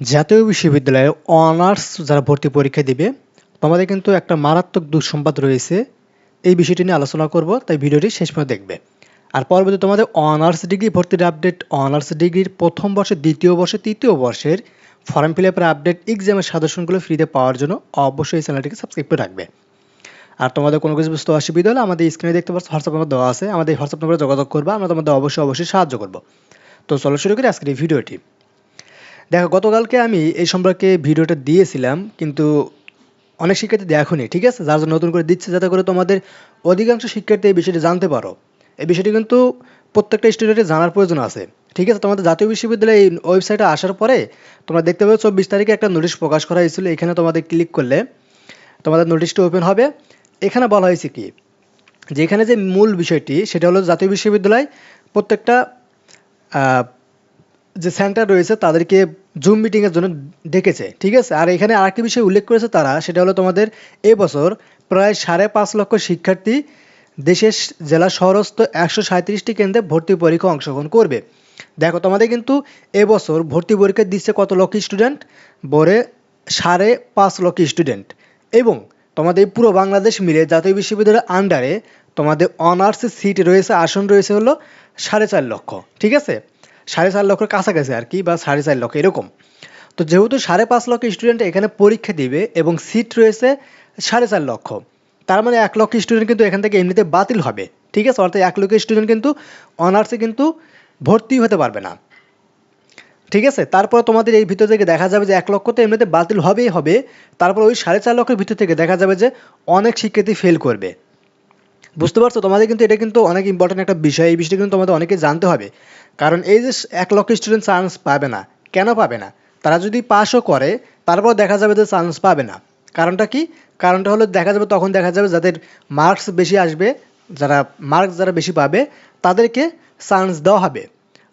জাতীয় বিশ্ববিদ্যালয়ে অনার্স যারা ভর্তি পরীক্ষা দিবে, তোমাদের কিন্তু একটা মারাত্মক দুঃসংবাদ রয়েছে। এই বিষয়টি নিয়ে আলোচনা করব, তাই ভিডিওটি শেষ পর্যন্ত দেখবে। আর পরবর্তী তোমাদের অনার্স ডিগ্রি ভর্তির আপডেট, অনার্স ডিগ্রির প্রথম বর্ষে, দ্বিতীয় বর্ষে, তৃতীয় বর্ষের ফর্ম ফিল আপের আপডেট এক্সামের সাজেশনগুলো ফ্রিতে পাওয়ার জন্য অবশ্যই এই চ্যানেলটিকে সাবস্ক্রাইব করে রাখবে। আর তোমাদের কোনো কিছু বুঝতে অসুবিধা হলে আমাদের স্ক্রিনে দেখতে পাচ্ছ হোয়াটসঅ্যাপ নাম্বার দেওয়া আছে। আমাদের হোয়াটসঅ্যাপ নাম্বারে যোগাযোগ করবে, আমরা তোমাদের অবশ্যই অবশ্যই সাহায্য করব। তো চলো শুরু করি আজকের এই ভিডিওটি। দেখো, গতকালকে আমি এই সম্পর্কে ভিডিওটা দিয়েছিলাম, কিন্তু অনেক শিক্ষার্থী দেখোনি, ঠিক আছে? যার জন্য নতুন করে দিচ্ছে, যাতে করে তোমাদের অধিকাংশ শিক্ষার্থী এই বিষয়টি জানতে পারো। এই বিষয়টি কিন্তু প্রত্যেকটা স্টুডেন্টের জানার প্রয়োজন আছে, ঠিক আছে? তোমাদের জাতীয় বিশ্ববিদ্যালয়ে এই ওয়েবসাইটে আসার পরে তোমরা দেখতে পাবে চব্বিশ তারিখে একটা নোটিশ প্রকাশ করা হয়েছিল, এখানে তোমাদের ক্লিক করলে তোমাদের নোটিশটা ওপেন হবে। এখানে বলা হয়েছে কি, যে এখানে যে মূল বিষয়টি, সেটা হলো জাতীয় বিশ্ববিদ্যালয় প্রত্যেকটা যে সেন্টার রয়েছে, তাদেরকে জুম মিটিংয়ের জন্য ডেকেছে, ঠিক আছে? আর এখানে আরেকটি বিষয় উল্লেখ করেছে তারা, সেটা হলো তোমাদের এবছর প্রায় সাড়ে পাঁচ লক্ষ শিক্ষার্থী দেশের জেলা শহরস্থ একশো সাঁত্রিশটি কেন্দ্রে ভর্তি পরীক্ষা অংশগ্রহণ করবে। দেখো, তোমাদের কিন্তু এবছর ভর্তি পরীক্ষা দিচ্ছে কত লক্ষ স্টুডেন্ট বরে সাড়ে পাঁচ লক্ষ স্টুডেন্ট এবং তোমাদের পুরো বাংলাদেশ মিলে জাতীয় বিশ্ববিদ্যালয়ের আন্ডারে তোমাদের অনার্স সিট রয়েছে, আসন রয়েছে হলো সাড়ে চার লক্ষ, ঠিক আছে? সাড়ে চার লক্ষের কাছাকাছি আর কি, বা সাড়ে চার লক্ষ, এরকম। তো যেহেতু সাড়ে পাঁচ লক্ষ স্টুডেন্ট এখানে পরীক্ষা দিবে এবং সিট রয়েছে সাড়ে চার লক্ষ, তার মানে এক লক্ষ স্টুডেন্ট কিন্তু এখান থেকে এমনিতে বাতিল হবে, ঠিক আছে? অর্থাৎ এক লক্ষ স্টুডেন্ট কিন্তু অনার্সে কিন্তু ভর্তি হতে পারবে না, ঠিক আছে? তারপর তোমাদের এই ভিতর থেকে দেখা যাবে যে এক লক্ষ তো এমনিতে বাতিল হবেই হবে, তারপর ওই সাড়ে চার লক্ষের ভিতর থেকে দেখা যাবে যে অনেক শিক্ষার্থী ফেল করবে। বুঝতে পারছ? তোমাদের কিন্তু এটা কিন্তু অনেক ইম্পর্টেন্ট একটা বিষয়। এই বিষয়টা কিন্তু তোমাদের অনেকে জানতে হবে। কারণ এই যে এক লক্ষ স্টুডেন্ট চান্স পাবে না, কেন পাবে না? তারা যদি পাসও করে, তারপর দেখা যাবে যে চান্স পাবে না। কারণটা কি? কারণটা হলো দেখা যাবে, তখন দেখা যাবে যাদের মার্কস বেশি আসবে, যারা মার্কস যারা বেশি পাবে, তাদেরকে চান্স দেওয়া হবে।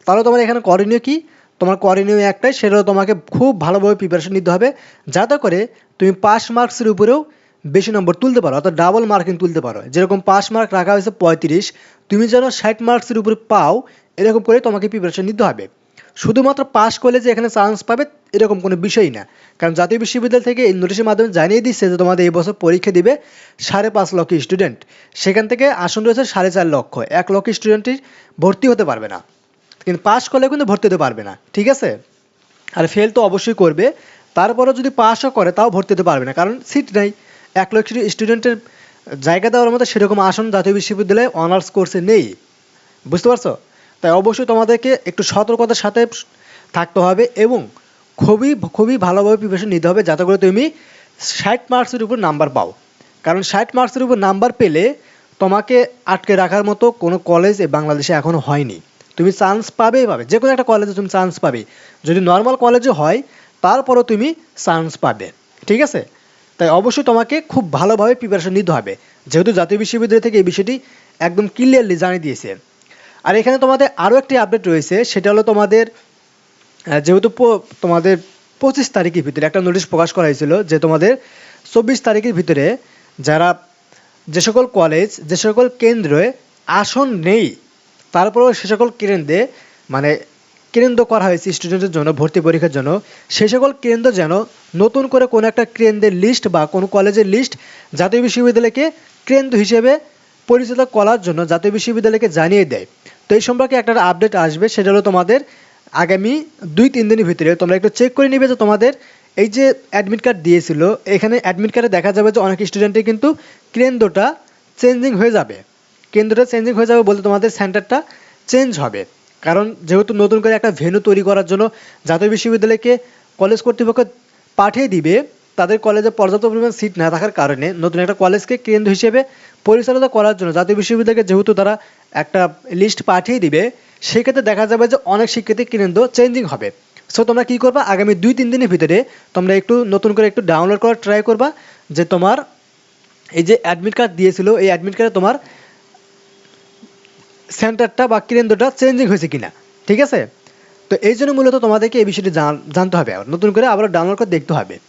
তাহলে তোমার এখানে করণীয় কি? তোমার করণীয় একটাই, সেটা তোমাকে খুব ভালোভাবে প্রিপারেশন নিতে হবে। যাতে করে তুমি পাস মার্কসের উপরেও বেশি নম্বর তুলতে পারো, অর্থাৎ ডাবল মার্কিং তুলতে পারো। যেরকম পাস মার্ক রাখা হয়েছে পঁয়ত্রিশ, তুমি যেন ষাট মার্কসের উপরে পাও, এরকম করে তোমাকে প্রিপারেশন নিতে হবে। শুধুমাত্র পাস করলে যে এখানে চান্স পাবে, এরকম কোনো বিষয়ই না। কারণ জাতীয় বিশ্ববিদ্যালয় থেকে এই নোটিশের মাধ্যমে জানিয়ে দিচ্ছে যে তোমাদের এই বছর পরীক্ষা দিবে সাড়ে পাঁচ লক্ষ স্টুডেন্ট সেখান থেকে আসন রয়েছে সাড়ে চার লক্ষ। এক লক্ষ স্টুডেন্টই ভর্তি হতে পারবে না। কিন্তু পাস করলে কিন্তু ভর্তি হতে পারবে না। ঠিক আছে? আর ফেল তো অবশ্যই করবে। তারপরেও যদি পাসও করে, তাও ভর্তি হতে পারবে না। কারণ সিট নাই। এক লক্ষ স্টুডেন্টের জায়গা দেওয়ার মতো সেরকম আসন জাতীয় বিশ্ববিদ্যালয়ে অনার্স কোর্সে নেই। বুঝতে পারছ? তাই অবশ্যই তোমাদেরকে একটু সতর্কতার সাথে থাকতে হবে এবং খুবই খুবই ভালোভাবে প্রিপারেশন নিতে হবে যাতে করে তুমি ষাট মার্কসের উপর নাম্বার পাও। কারণ ষাট মার্কসের উপর নাম্বার পেলে তোমাকে আটকে রাখার মতো কোনো কলেজ বাংলাদেশে এখনও হয়নি। তুমি চান্স পাবেই পাবে যে কোনো একটা কলেজে তুমি চান্স পাবে। যদি নর্মাল কলেজে হয়, তারপরও তুমি চান্স পাবে। ঠিক আছে? তাই অবশ্যই তোমাকে খুব ভালোভাবে প্রিপারেশন নিতে হবে। যেহেতু জাতীয় বিশ্ববিদ্যালয় থেকে এই বিষয়টি একদম ক্লিয়ারলি জানিয়ে দিয়েছে। আর এখানে তোমাদের আরও একটি আপডেট রয়েছে, সেটা হলো তোমাদের যেহেতু তোমাদের পঁচিশ তারিখের ভিতরে একটা নোটিশ প্রকাশ করা হয়েছিল যে তোমাদের চব্বিশ তারিখের ভিতরে যারা যে সকল কলেজ যে সকল কেন্দ্রে আসন নেই, তারপরেও সে সকল কেন্দ্রে মানে কেন্দ্র করা হয়েছে স্টুডেন্টের জন্য, ভর্তি পরীক্ষার জন্য। সেই সকল কেন্দ্র যেন নতুন করে কোনো একটা কেন্দ্রের লিস্ট বা কোনো কলেজের লিস্ট জাতীয় বিশ্ববিদ্যালয়কে কেন্দ্র হিসেবে পরিচিত করার জন্য জাতীয় বিশ্ববিদ্যালয়কে জানিয়ে দেয়। তো এই সম্পর্কে একটা আপডেট আসবে, সেটা হলো তোমাদের আগামী দুই, তিন দিনের ভিতরে তোমরা একটু চেক করে নিবে যে তোমাদের এই যে অ্যাডমিট কার্ড দিয়েছিল, এখানে অ্যাডমিট কার্ডে দেখা যাবে যে অনেক স্টুডেন্টের কিন্তু কেন্দ্রটা চেঞ্জিং হয়ে যাবে। কেন্দ্রটা চেঞ্জিং হয়ে যাবে বলতে তোমাদের সেন্টারটা চেঞ্জ হবে। কারণ যেহেতু নতুন করে একটা ভেন্যু তৈরি করার জন্য জাতীয় বিশ্ববিদ্যালয়কে কলেজ কর্তৃপক্ষ পাঠিয়ে দিবে, তাদের কলেজে পর্যাপ্ত পরিমাণ সিট না থাকার কারণে নতুন একটা কলেজকে কেন্দ্র হিসেবে পরিচালিত করার জন্য জাতীয় বিশ্ববিদ্যালয়কে যেহেতু তারা একটা লিস্ট পাঠিয়ে দিবে, সেক্ষেত্রে দেখা যাবে যে অনেক শিক্ষার্থী কেন্দ্র চেঞ্জিং হবে। সো তোমরা কী করবা? আগামী দুই, তিন দিনের ভিতরে তোমরা একটু নতুন করে একটু ডাউনলোড করার ট্রাই করবা যে তোমার এই যে অ্যাডমিট কার্ড দিয়েছিল, এই অ্যাডমিট কার্ডে তোমার সেন্টারটা বা কেন্দ্রটা চেঞ্জিং হয়েছে কিনা, ঠিক আছে? তো এই জন্য মূলত তোমাদেরকে এই বিষয়টি জান- জানতে হবে। আবার নতুন করে আবার ডাউনলোড করে দেখতে হবে।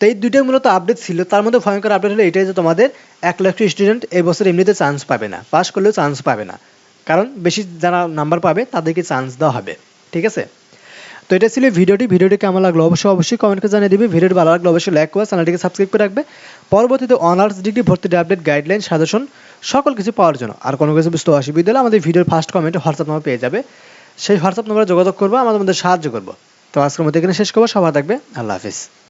তো এই দুটোই মূলত আপডেট ছিল। তার মধ্যে ভয়ঙ্কর আপডেট হলো এটাই যে তোমাদের এক লাখ স্টুডেন্ট এই বছর এমনিতে চান্স পাবে না। পাস করলেও চান্স পাবে না। কারণ বেশি যারা নাম্বার পাবে, তাদেরকে চান্স দেওয়া হবে। ঠিক আছে? তো এটা ছিল ভিডিওটি। ভিডিওটি কেমন লাগল অবশ্যই অবশ্যই কমেন্ট করে জানিয়ে দিবে। ভিডিওটি ভালো লাগল অবশ্যই লাইক করে চ্যানেলটিকে সাবস্ক্রাইব করে রাখবে। পরবর্তীতে অনার্স ডিগ্রি ভর্তির আপডেট গাইডলাইন সাজেশন সকল কিছু পাওয়ার জন্য। আর কোনো কিছু বুঝতে অসুবিধা হলে আমাদের ভিডিওর ফার্স্ট কমেন্টে হোয়াটসঅ্যাপ নাম্বার পেয়ে যাবে। সেই হোয়াটসঅ্যাপ নাম্বারে যোগাযোগ করব আমাদের মধ্যে সাহায্য করব। তো আজকের মধ্যে এখানে শেষ করব। সবাই থাকবে। আল্লাহ হাফিজ।